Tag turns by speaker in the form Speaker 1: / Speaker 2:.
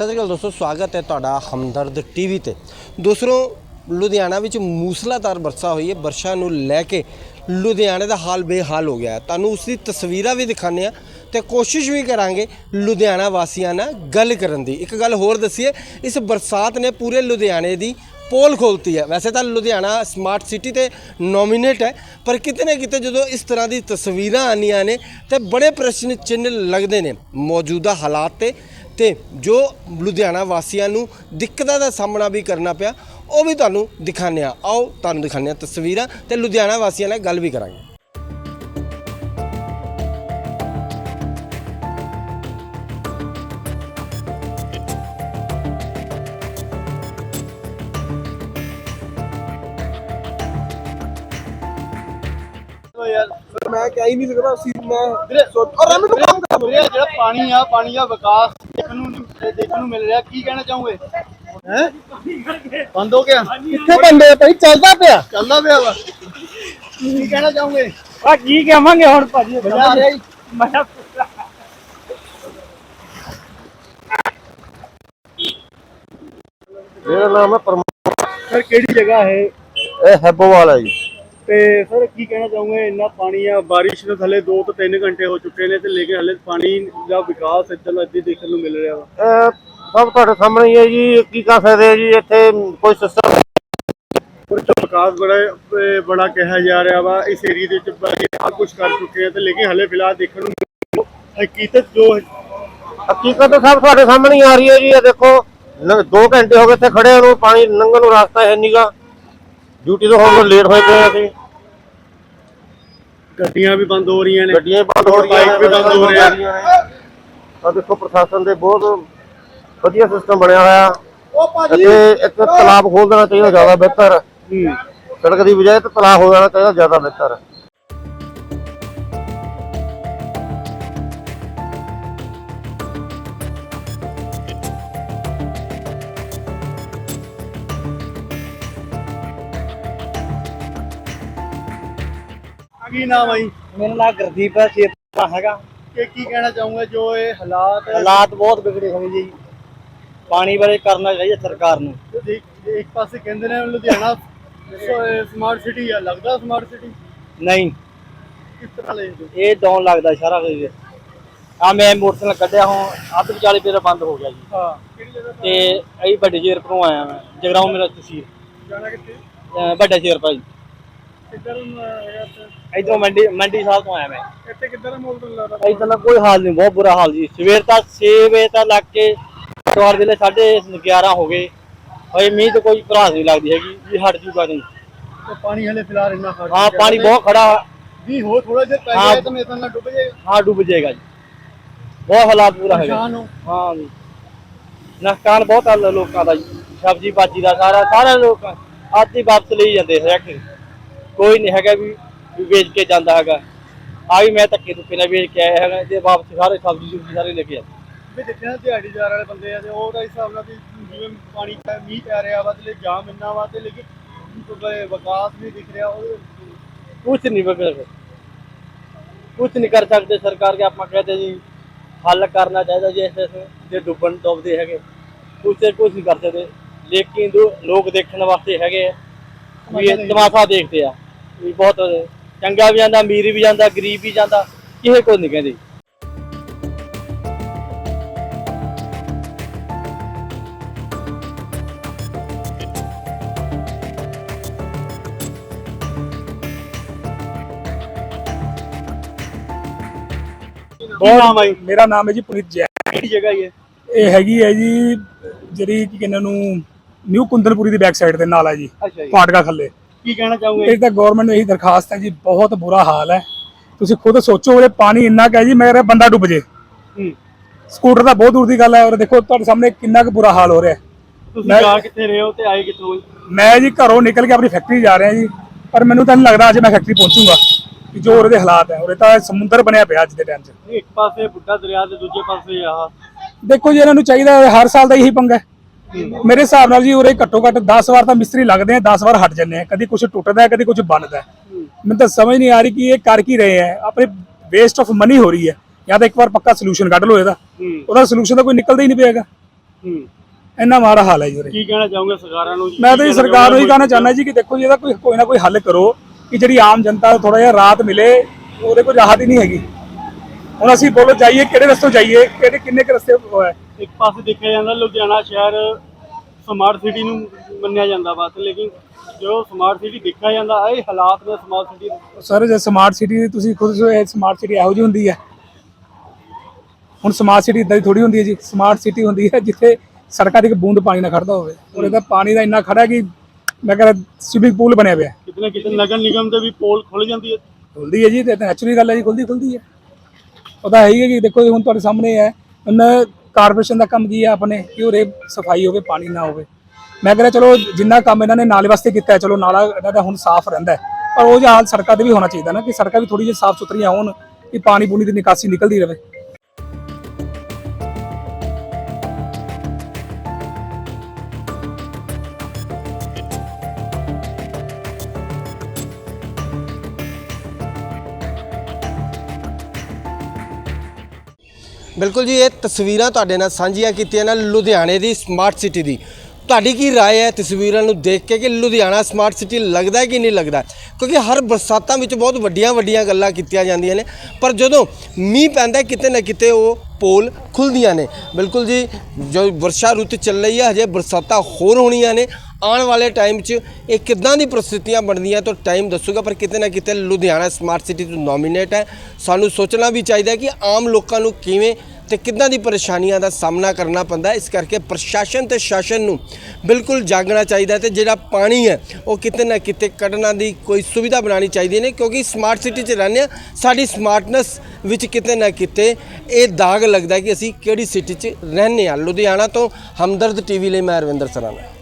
Speaker 1: ਸਤਿ ਸ਼੍ਰੀ ਅਕਾਲ ਦੋਸਤੋ, ਸਵਾਗਤ ਹੈ ਤੁਹਾਡਾ ਹਮਦਰਦ ਟੀਵੀ ਤੇ। ਦੂਸਰੋ, ਲੁਧਿਆਣਾ ਵਿੱਚ ਮੂਸਲਾਧਾਰ ਵਰਖਾ ਹੋਈ ਹੈ, ਵਰਸ਼ਾ ਨੂੰ ਲੈ ਕੇ ਲੁਧਿਆਣੇ ਦਾ ਹਾਲ ਬੇਹਾਲ ਹੋ ਗਿਆ ਹੈ। ਤੁਹਾਨੂੰ ਉਸ ਦੀ ਤਸਵੀਰਾਂ ਵੀ ਦਿਖਾਉਂਦੇ ਆ ਤੇ ਕੋਸ਼ਿਸ਼ ਵੀ ਕਰਾਂਗੇ ਲੁਧਿਆਣਾ ਵਾਸੀਆਂ ਨਾਲ ਗੱਲ ਕਰਨ ਦੀ। ਇੱਕ ਗੱਲ ਹੋਰ ਦੱਸੀਏ, ਇਸ ਬਰਸਾਤ ਨੇ ਪੂਰੇ ਲੁਧਿਆਣੇ ਦੀ ਪੋਲ ਖੋਲਤੀ ਹੈ। ਵੈਸੇ ਤਾਂ ਲੁਧਿਆਣਾ ਸਮਾਰਟ ਸਿਟੀ ਤੇ ਨੋਮੀਨੇਟ ਹੈ, ਪਰ ਕਿਤੇ ਨਾ ਕਿਤੇ ਜਦੋਂ ਇਸ ਤਰ੍ਹਾਂ ਦੀ ਤਸਵੀਰਾਂ ਆਉਂਦੀਆਂ ਨੇ ਤੇ ਬੜੇ ਪ੍ਰਸ਼ਨ ਚਿੰਨ੍ਹ ਲੱਗਦੇ ਨੇ। ਮੌਜੂਦਾ ਹਾਲਾਤ ਤੇ ਤੇ ਜੋ ਲੁਧਿਆਣਾ ਵਾਸੀਆਂ ਨੂੰ ਦਿੱਕਤਾਂ ਦਾ ਸਾਹਮਣਾ ਵੀ ਕਰਨਾ ਪਿਆ ਉਹ ਵੀ ਤੁਹਾਨੂੰ ਦਿਖਾਉਂਦੇ ਆ ਆਓ ਤੁਹਾਨੂੰ ਦਿਖਾਉਂਦੇ ਆ ਤਸਵੀਰਾਂ ਤੇ ਲੁਧਿਆਣਾ ਵਾਸੀਆਂ ਨਾਲ ਗੱਲ ਵੀ ਕਰਾਂਗੇ।
Speaker 2: ਮੈਂ ਕਹਿ ਹੀ ਨਹੀਂ ਸਕਦਾ ਸੀ ਮੈਂ ਸੋਚ ਔਰ ਮੈਨੂੰ ਕੰਮ ਕਰ
Speaker 3: ਵੀਰੇ ਜਿਹੜਾ ਪਾਣੀ ਆ ਪਾਣੀ ਦਾ ਵਿਕਾਸ ਦੇਖਣ ਨੂੰ ਨਹੀਂ- ਦੇਖਣ ਨੂੰ ਮਿਲ ਰਿਹਾ? ਕੀ ਕਹਿਣਾ ਚਾਹੋਗੇ? ਹੈ? ਬੰਦ ਹੋ ਗਿਆ?
Speaker 2: ਕਿੱਥੇ ਬੰਦੇ ਭਾਈ? ਚੱਲਦਾ ਪਿਆ?
Speaker 3: ਚੱਲਦਾ ਪਿਆ ਵਾ। ਕੀ ਕਹਿਣਾ ਚਾਹੋਗੇ?
Speaker 4: ਆ ਕੀ ਕਹਾਂਗੇ ਹੁਣ ਭਾਜੀ?
Speaker 3: ਮਜ਼ਾ ਆ ਰਿਹਾ ਜੀ?
Speaker 4: ਮੈਂ
Speaker 2: ਮੇਰਾ ਨਾਮ ਹੈ ਪਰਮ
Speaker 3: ਸਰ ਕਿਹੜੀ ਜਗ੍ਹਾ ਹੈ?
Speaker 2: ਇਹ ਹੈਬੋਵਾਲ ਹੈ ਜੀ।
Speaker 3: ਤੇ ਸਰ ਕੀ ਕਹਿਣਾ ਚਾਹੋਗੇ? ਇੰਨਾ ਪਾਣੀ ਆ ਬਾਰਿਸ਼ ਨੂੰ ਥੱਲੇ 2 ਤੋਂ 3 ਘੰਟੇ ਹੋ ਚੁੱਕੇ ਨੇ ਤੇ ਲੇਕਿਨ ਹਲੇ ਪਾਣੀ ਦਾ ਵਿਕਾਸ ਇੱਦਾਂ ਦਾ ਇੱਦਾਂ ਦੇਖਣ ਨੂੰ ਮਿਲ ਰਿਹਾ ਵਾ।
Speaker 2: ਸਭ ਤੁਹਾਡੇ ਸਾਹਮਣੇ ਹੀ ਹੈ ਜੀ। ਕੀ ਕਰ ਸਕਦੇ ਆ ਜੀ ਇੱਥੇ ਕੋਈ ਸਿਸਟਮ
Speaker 3: ਪਰ ਵਿਕਾਸ ਬੜਾ ਬੜਾ ਕਿਹਾ ਜਾ ਰਿਹਾ ਵਾ। ਇਸ ਏਰੀਆ ਦੇ ਵਿੱਚ ਬਹੁਤ ਕੁਝ ਕਰ ਚੁੱਕੇ ਆ ਤੇ ਲੇਕਿਨ ਹਲੇ ਫਿਲਹਾਲ ਦੇਖਣ ਨੂੰ ਹਕੀਕਤ ਜੋ
Speaker 2: ਹਕੀਕਤ ਤਾਂ ਸਭ ਤੁਹਾਡੇ ਸਾਹਮਣੇ ਹੀ ਆ ਰਹੀ ਹੈ ਜੀ। ਇਹ ਦੇਖੋ 2 ਘੰਟੇ ਹੋ ਗਏ ਇੱਥੇ ਖੜੇ ਨੂੰ ਪਾਣੀ ਲੰਘਣ ਨੂੰ ਰਸਤਾ ਹੈ ਨਹੀਂਗਾ ਡਿਊਟੀ ਤੋਂ ਹੁਣ ਲੇਟ ਹੋਏ ਪਏ ਅਸੀਂ।
Speaker 3: ਗੱਡੀਆਂ ਵੀ ਬੰਦ ਹੋ ਰਹੀਆਂ ਨੇ।
Speaker 2: ਗੱਡੀਆਂ ਬੰਦ ਹੋ ਰਹੀਆਂ
Speaker 3: ਬਾਈਕ ਵੀ ਬੰਦ ਹੋ ਰਿਹਾ।
Speaker 2: ਨੇ। ਆ ਦੇਖੋ ਪ੍ਰਸ਼ਾਸਨ ਦੇ ਬਹੁਤ ਵਧੀਆ ਸਿਸਟਮ ਬਣਿਆ ਹੋਇਆ। ਅਤੇ ਇੱਕ ਤਲਾਬ ਖੋਲ ਦੇਣਾ ਚਾਹੀਦਾ ਜ਼ਿਆਦਾ ਬਿਹਤਰ।
Speaker 3: ਹੂੰ।
Speaker 2: ਸੜਕ ਦੀ ਬਜਾਏ ਤਾਂ ਤਲਾਬ ਹੋ ਜਾਣਾ ਚਾਹੀਦਾ ਜ਼ਿਆਦਾ ਬਿਹਤਰ।
Speaker 3: ਕੀ ਨਾਮ ਹੈ ਜੀ?
Speaker 4: ਮੇਰਾ ਨਾਮ ਗੁਰਦੀਪ ਹੈ ਸ਼ੇਪਾ ਹੈਗਾ।
Speaker 3: ਕਿ ਕੀ ਕਹਿਣਾ ਚਾਹੂੰਗਾ? ਜੋ ਇਹ ਹਾਲਾਤ ਹੈ।
Speaker 4: ਹਾਲਾਤ ਬਹੁਤ ਵਿਗੜੇ ਹੋਏ ਜੀ। ਪਾਣੀ ਬਾਰੇ ਕਰਨਾ ਚਾਹੀਦਾ ਸਰਕਾਰ ਨੂੰ।
Speaker 3: ਇੱਕ ਇੱਕ ਪਾਸੇ ਕਹਿੰਦੇ ਨੇ ਲੁਧਿਆਣਾ ਸਮਾਰਟ ਸਿਟੀ ਆ। ਲੱਗਦਾ ਸਮਾਰਟ ਸਿਟੀ
Speaker 4: ਨਹੀਂ।
Speaker 3: ਕਿਸ ਤਰ੍ਹਾਂ ਲੈ
Speaker 4: ਇਹ ਡਾਊਨ ਲੱਗਦਾ ਸਾਰਾ ਕੁਝ। ਆ ਮੈਂ ਮੋਟਰਸਾਈਕਲ ਕੱਢਿਆ ਹੁਣ ਅੱਧ ਵਿਚਾਲੇ ਮੇਰਾ ਬੰਦ ਹੋ ਗਿਆ ਜੀ।
Speaker 3: ਹਾਂ ਕਿਹੜੀ ਜਗ੍ਹਾ
Speaker 4: ਤੇ ਅਸੀਂ ਵੱਡੇ ਸ਼ੇਰ ਤੋਂ ਆਇਆ ਮੈਂ। ਜਗਰਾਉਂ ਮੇਰਾ ਤਸੀਰ
Speaker 3: ਜਾਣਾ ਕਿੱਥੇ?
Speaker 4: ਵੱਡਾ ਸ਼ੇਰ ਭਾਈ।
Speaker 3: ਕਿੱਧਰ ਨੂੰ ਹੈਗਾ ਇੱਥੇ?
Speaker 4: ਇਧਰੋਂ ਮੰਡੀ ਮੰਡੀ ਸਾਹਿਬ ਤੋਂ ਆਇਆ ਮੈਂ।
Speaker 3: ਇੱਥੇ ਕਿੱਧਰ ਮੋਲ ਤੋਂ ਲੱਗਦਾ
Speaker 4: ਇਦਾਂ ਦਾ ਕੋਈ ਹਾਲ ਨਹੀਂ ਬਹੁਤ ਬੁਰਾ ਹਾਲ ਜੀ। ਸਵੇਰ ਤੱਕ 6 ਵਜੇ ਤੱਕ ਲੱਗ ਕੇ ਸਵਾਰ ਵੇਲੇ 11:30 ਹੋ ਗਏ। ਭਾਈ ਮੀਂਹ ਤੇ ਕੋਈ ਭਰਾਸ ਨਹੀਂ ਲੱਗਦੀ ਹੈਗੀ ਵੀ ਹਟ ਜੂਗਾ ਨਹੀਂ
Speaker 3: ਤੇ ਪਾਣੀ ਹਲੇ ਫਿਲਹਾਲ ਇੰਨਾ ਖੜ
Speaker 4: ਹਾਂ ਪਾਣੀ ਬਹੁਤ ਖੜਾ।
Speaker 3: ਵੀ ਹੋ ਥੋੜਾ ਜਿਹਾ ਪੈ
Speaker 4: ਹਾਂ।
Speaker 3: ਜਾਏ ਤਾਂ ਮੇਰੇ ਤਾਂ ਨਾ ਡੁੱਬ ਜਾਏਗਾ।
Speaker 4: ਹਾਂ ਡੁੱਬ ਜਾਏਗਾ ਜੀ। ਬਹੁਤ ਹਾਲਾਤ ਬੁਰਾ ਹੈਗਾ
Speaker 3: ਪਰੇਸ਼ਾਨ ਹੋ।
Speaker 4: ਹਾਂ ਜੀ। ਨੁਕਸਾਨ ਬਹੁਤ ਆ ਲੋਕਾਂ ਦਾ ਜੀ। ਸਬਜ਼ੀ ਬਾਜੀ ਦਾ ਸਾਰਾ ਸਾਰੇ ਲੋਕ ਆਦੀ ਵਾਪਸ ਲਈ ਜਾਂਦੇ ਹੈ ਕੋਈ ਨਹੀਂ ਹੈਗਾ ਵੀ ਵੀ ਵੇਚ ਕੇ ਜਾਂਦਾ ਹੈਗਾ। ਆ ਵੀ ਮੈਂ ਧੱਕੇ ਧੁੱਕੇ ਨਾਲ ਵੇਚ ਕੇ ਆਇਆ ਹੈਗਾ ਤੇ ਵਾਪਸ ਸਾਰੇ ਸਬਜ਼ੀ ਸੁਬਜ਼ੀ ਸਾਰੇ ਲੈ ਕੇ ਜਾਂਦੇ
Speaker 3: ਵੀ ਦੇਖਿਆ ਦਿਹਾੜੀਦਾਰ ਵਾਲੇ ਬੰਦੇ ਆ ਤੇ ਉਹਦਾ ਹਿਸਾਬ ਨਾਲ ਵੀ ਜਿਵੇਂ ਪਾਣੀ ਪੈ ਮੀਂਹ ਪੈ ਰਿਹਾ ਵਾ ਤੇ ਜਾਮ ਇੰਨਾ ਵਾ ਤੇ ਲੇਕਿਨ ਕੋਈ ਵਿਕਾਸ ਨਹੀਂ ਦਿਖ ਰਿਹਾ ਉਹ।
Speaker 4: ਕੁਛ ਨਹੀਂ ਬਗਰ ਕੁਛ ਨਹੀਂ ਕਰ ਸਕਦੇ ਸਰਕਾਰ ਕੇ ਆਪਾਂ ਕਹਤੇ ਜੀ ਹੱਲ ਕਰਨਾ ਚਾਹੀਦਾ ਜੀ ਇਸ ਜੇ ਡੁੱਬਣ ਡੁੱਬਦੇ ਹੈਗੇ। ਕੁਛ ਤੇ ਕੁਛ ਨਹੀਂ ਕਰ ਸਕਦੇ। ਲੇਕਿਨ ਲੋਕ ਦੇਖਣ ਵਾਸਤੇ ਹੈਗੇ ਆ, ਵੀ ਇਹ ਤਮਾਸ਼ਾ ਦੇਖਦੇ ਆ। ਵੀ ਬਹੁਤ ਚੰਗਾ ਵੀ ਜਾਂਦਾ ਅਮੀਰ ਵੀ ਜਾਂਦਾ ਗਰੀਬ ਵੀ ਜਾਂਦਾ ਕਿਸੇ ਕੋਲ ਨਹੀਂ ਕਹਿੰਦੇ।
Speaker 3: ਬਹੁਤ ਨਾਮ ਆਈ
Speaker 5: ਮੇਰਾ ਨਾਮ ਹੈ ਜੀ ਪੁਨੀਤ ਜੈਨ
Speaker 3: ਕਿਹੜੀ ਜਗ੍ਹਾ ਹੀ ਹੈ
Speaker 5: ਇਹ ਹੈਗੀ ਹੈ ਜੀ ਜਿਹੜੀ ਕੀ ਕਹਿੰਦੇ ਨੂੰ ਨਿਊ ਕੁੰਦਨਪੁਰੀ ਦੀ ਬੈਕ ਸਾਈਡ ਤੇ ਨਾਲ ਹੈ ਜੀ
Speaker 3: ਜੀ।
Speaker 5: ਫਾਟਕਾ ਥੱਲੇ
Speaker 3: ਕੀ ਕਹਿਣਾ ਚਾਹੋਗੇ?
Speaker 5: ਇਹ ਤਾਂ ਗਵਰਨਮੈਂਟ ਨੂੰ ਇਹੀ ਦਰਖਾਸਤ ਹੈ ਜੀ ਬਹੁਤ ਬੁਰਾ ਹਾਲ ਹੈ। ਤੁਸੀਂ ਖੁਦ ਸੋਚੋ ਉਹਦੇ ਪਾਣੀ ਇੰਨਾ ਕੁ ਹੈ ਜੀ ਮੇਰਾ ਬੰਦਾ ਡੁੱਬ ਜੇ।
Speaker 3: ਹੂੰ।
Speaker 5: ਸਕੂਟਰ ਤਾਂ ਬਹੁਤ ਦੂਰ ਦੀ ਗੱਲ ਹੈ ਔਰ ਦੇਖੋ ਤੁਹਾਡੇ ਸਾਹਮਣੇ ਕਿੰਨਾ ਕੁ ਬੁਰਾ ਹਾਲ ਹੋ ਰਿਹਾ ਹੈ।
Speaker 3: ਤੁਸੀਂ
Speaker 5: ਮੈਂ-
Speaker 3: ਜਾ ਕਿੱਥੇ ਰਹੇ ਹੋ ਤੇ ਆਏ ਕਿੱਥੋਂ ਹੋ?
Speaker 5: ਮੈਂ ਜੀ ਘਰੋਂ ਨਿਕਲ ਕੇ ਆਪਣੀ ਫੈਕਟਰੀ ਜਾ ਰਿਹਾ ਜੀ ਪਰ ਮੈਨੂੰ ਤਾਂ ਨਹੀਂ ਲੱਗਦਾ ਅੱਜ ਮੈਂ ਫੈਕਟਰੀ ਪਹੁੰਚੂਗਾ ਕਿ ਜੋ ਉਹਦੇ ਹਾਲਾਤ ਹੈ ਉਹਦੇ ਤਾਂ ਸਮੁੰਦਰ ਬਣਿਆ ਪਿਆ ਅੱਜ ਦੇ ਟਾਈਮ 'ਚ।
Speaker 3: ਇੱਕ ਪਾਸੇ ਬੁੱਢਾ ਦਰਿਆ ਤੇ ਦੂਜੇ ਪਾਸੇ ਆਹ
Speaker 5: ਦੇਖੋ ਜੀ ਇਹਨਾਂ ਨੂੰ ਚਾਹੀਦਾ ਹੈ, ਹਰ ਸਾਲ ਦਾ ਇਹੀ ਪੰਗਾ ਹੈ। ਮੇਰੇ ਹਿਸਾਬ ਨਾਲ ਜੀ ਉਰੇ ਘੱਟੋ ਘੱਟ 10 ਵਾਰ ਤਾਂ ਮਿਸਤਰੀ ਲੱਗਦੇ ਆ 10 ਵਾਰ ਹਟ ਜਾਂਦੇ ਆ। ਕਦੀ ਕੁਝ ਟੁੱਟਦਾ ਹੈ ਕਦੀ ਕੁਝ ਬਣਦਾ ਮੈਨੂੰ ਤਾਂ ਸਮਝ ਨਹੀਂ ਆ ਰਹੀ ਕਿ ਇਹ ਕਰ ਕੀ ਰਹੇ ਹੈ ਆਪਣੇ ਵੇਸਟ ਆਫ ਮਨੀ ਹੋ ਰਹੀ ਹੈ। ਜਾਂ ਤਾਂ ਇੱਕ ਵਾਰ ਪੱਕਾ ਸੋਲੂਸ਼ਨ ਕੱਢ ਲਓ ਇਹਦਾ। ਉਹਦਾ ਸੋਲੂਸ਼ਨ ਤਾਂ ਕੋਈ ਨਿਕਲਦਾ ਹੀ ਨਹੀਂ ਪਿਆਗਾ। ਇੰਨਾ ਮਾੜਾ ਹਾਲ ਹੈ ਜੀ ਉਰੇ।
Speaker 3: ਕੀ ਕਹਿਣਾ ਚਾਹੋਗੇ ਸਰਕਾਰਾਂ ਨੂੰ ਜੀ?
Speaker 5: ਮੈਂ ਤਾਂ ਜੀ ਸਰਕਾਰ ਨੂੰ ਹੀ? ਕਹਿਣਾ ਚਾਹੁੰਦਾ ਜੀ ਕਿ ਦੇਖੋ ਜੀ ਇਹਦਾ ਕੋਈ ਕੋਈ ਨਾ ਕੋਈ ਹੱਲ ਕਰੋ ਕਿ ਜਿਹੜੀ ਆਮ ਜਨਤਾ ਨੂੰ ਥੋੜਾ ਜਿਹਾ ਰਾਹਤ ਮਿਲੇ ਉਹਦੇ ਕੋਈ ਰਾਹਤ ਹੀ ਨਹੀਂ ਹੈਗੀ। ਹੁਣ ਅਸੀਂ ਬੋਲੋ ਜਾਈਏ ਕਿਹੜੇ ਰਸਤੇ ਜਾਈਏ ਕਿਹੜੇ ਕਿੰਨੇ ਕੁ ਰਸਤੇ ਉਹ ਹੈ
Speaker 3: ਇੱਕ ਪਾਸੇ ਦੇਖਿਆ ਜਾਂਦਾ ਲੁਧਿਆਣਾ ਸ਼ਹਿਰ ਸਮਾਰਟ ਸਿਟੀ ਨੂੰ ਮੰਨਿਆ ਜਾਂਦਾ ਵਾ ਤੇ ਲੇਕਿਨ ਜੋ ਸਮਾਰਟ ਸਿਟੀ ਦੇਖਿਆ ਜਾਂਦਾ ਇਹ ਹਾਲਾਤ ਨੇ ਸਮਾਰਟ ਸਿਟੀ
Speaker 5: ਸਰ ਜੇ ਸਮਾਰਟ ਸਿਟੀ ਤੁਸੀਂ ਖੁਦ ਸਮਾਰਟ ਸਿਟੀ ਇਹੋ ਜਿਹੀ ਹੁੰਦੀ ਹੈ। ਹੁਣ ਸਮਾਰਟ ਸਿਟੀ ਇਦਾਂ ਦੀ ਥੋੜੀ ਹੁੰਦੀ ਹੈ ਜੀ। ਸਮਾਰਟ ਸਿਟੀ ਹੁੰਦੀ ਹੈ ਜਿੱਥੇ ਸੜਕਾਂ ਤੇ ਇੱਕ ਬੂੰਦ ਪਾਣੀ ਨਾ ਖੜਦਾ ਹੋਵੇ ਔਰ ਇਹਦਾ ਪਾਣੀ ਦਾ ਇੰਨਾ ਖੜਾ ਕਿ ਮੈਂ ਕਹਿੰਦਾ ਸਵਿਮਿੰਗ ਪੂਲ ਬਣਿਆ ਪਿਆ।
Speaker 3: ਕਿਤੇ ਨਾ ਕਿਤੇ ਨਗਰ ਨਿਗਮ ਦੇ ਵੀ ਪੋਲ ਖੁੱਲ ਜਾਂਦੀ ਹੈ।
Speaker 5: ਖੁੱਲਦੀ ਹੈ ਜੀ ਤੇ ਨੈਚੁਰਲੀ ਗੱਲ ਹੈ ਜੀ ਖੁੱਲਦੀ ਖੁੱਲਦੀ ਹੈ। ਉਹ ਤਾਂ ਹੈ ਹੀ ਹੈ ਕਿ ਦੇਖੋ ਹੁਣ ਤੁਹਾਡੇ ਸਾਹਮਣੇ ਹੈ। ਹੁਣ ਕਾਰਪੋਰੇਸ਼ਨ ਦਾ ਕੰਮ ਕੀ ਹੈ ਆਪਣੇ, ਕਿ ਉਰੇ ਸਫ਼ਾਈ ਹੋਵੇ, ਪਾਣੀ ਨਾ ਹੋਵੇ। ਮੈਂ ਕਹਿੰਦਾ, ਚਲੋ ਜਿੰਨਾ ਕੰਮ ਇਹਨਾਂ ਨੇ ਨਾਲੇ ਵਾਸਤੇ ਕੀਤਾ ਹੈ ਚਲੋ ਨਾਲਾ ਇਹਨਾਂ ਦਾ ਹੁਣ ਸਾਫ਼ ਰਹਿੰਦਾ ਹੈ। ਪਰ ਉਹ ਜਿਹਾ ਹਾਲ ਸੜਕਾਂ ਤੇ ਵੀ ਹੋਣਾ ਚਾਹੀਦਾ ਨਾ, ਕਿ ਸੜਕਾਂ ਵੀ ਥੋੜੀ ਜਿਹੀ ਸਾਫ਼ ਸੁਥਰੀਆਂ ਹੋਣ, ਕਿ ਪਾਣੀ ਪੂਣੀ ਦੀ ਨਿਕਾਸੀ ਨਿਕਲਦੀ ਰਹੇ।
Speaker 1: ਬਿਲਕੁਲ ਜੀ ਇਹ ਤਸਵੀਰਾਂ ਤੁਹਾਡੇ ਨਾਲ ਸਾਂਝੀਆਂ ਕੀਤੀਆਂ ਨੇ ਲੁਧਿਆਣੇ ਦੀ ਸਮਾਰਟ ਸਿਟੀ ਦੀ ਤੁਹਾਡੀ ਕੀ رائے ਹੈ ਤਸਵੀਰਾਂ ਨੂੰ ਦੇਖ ਕੇ ਕਿ ਲੁਧਿਆਣਾ ਸਮਾਰਟ ਸਿਟੀ ਲੱਗਦਾ ਹੈ ਕਿ ਨਹੀਂ ਲੱਗਦਾ ਕਿਉਂਕਿ ਹਰ ਬਰਸਾਤਾਂ ਵਿੱਚ ਬਹੁਤ ਵੱਡੀਆਂ ਵੱਡੀਆਂ ਗੱਲਾਂ ਕੀਤੀਆਂ ਜਾਂਦੀਆਂ ਨੇ ਪਰ ਜਦੋਂ ਮੀਂਹ ਪੈਂਦਾ ਹੈ, ਕਿਤੇ ਨਾ ਕਿਤੇ ਉਹ ਪੋਲ ਖੁੱਲਦੀਆਂ ਨੇ ਬਿਲਕੁਲ ਜੀ ਜੋ ਵਰਸ਼ਾ ਰੁੱਤ ਚੱਲ ਰਹੀ ਹੈ ਹਜੇ ਬਰਸਾਤਾਂ ਹੋਰ ਹੋਣੀਆਂ ਨੇ ਆਉਣ ਵਾਲੇ ਟਾਈਮ 'ਚ ਇਹ ਕਿੱਦਾਂ ਦੀ ਪ੍ਰਸਥਿਤੀਆਂ ਬਣਦੀਆਂ ਤਾਂ ਟਾਈਮ ਦੱਸੂਗਾ, ਪਰ ਕਿਤੇ ਨਾ ਕਿਤੇ ਲੁਧਿਆਣਾ ਸਮਾਰਟ ਸਿਟੀ ਤੋਂ ਨੋਮੀਨੇਟ ਹੈ। ਸਾਨੂੰ ਸੋਚਣਾ ਵੀ ਚਾਹੀਦਾ ਕਿ ਆਮ ਲੋਕਾਂ ਨੂੰ ਕਿਵੇਂ ਤੇ ਕਿੱਦਾਂ ਦੀ ਪਰੇਸ਼ਾਨੀਆਂ ਦਾ ਸਾਹਮਣਾ ਕਰਨਾ ਪੈਂਦਾ ਇਸ ਕਰਕੇ ਪ੍ਰਸ਼ਾਸਨ ਤੇ ਸ਼ਾਸਨ ਨੂੰ ਬਿਲਕੁਲ ਜਾਗਣਾ ਚਾਹੀਦਾ ਹੈ ਤੇ ਜਿਹੜਾ ਪਾਣੀ ਹੈ, ਉਹ ਕਿਤੇ ਨਾ ਕਿਤੇ ਕੱਢਣਾ ਦੀ ਕੋਈ ਸੁਵਿਧਾ ਬਣਾਉਣੀ ਚਾਹੀਦੀ ਨੇ ਕਿਉਂਕਿ ਸਮਾਰਟ ਸਿਟੀ 'ਚ ਰਹਿੰਦੇ ਹਾਂ, ਸਾਡੀ ਸਮਾਰਟਨੈਸ ਵਿੱਚ ਕਿਤੇ ਨਾ ਕਿਤੇ ਇਹ ਦਾਗ ਲੱਗਦਾ ਕਿ ਅਸੀਂ ਕਿਹੜੀ ਸਿਟੀ 'ਚ ਰਹਿੰਦੇ ਹਾਂ। ਲੁਧਿਆਣਾ ਤੋਂ ਹਮਦਰਦ ਟੀਵੀ ਲਈ ਮੈਂ ਅਰਵਿੰਦਰ ਸਰਾਣਾ।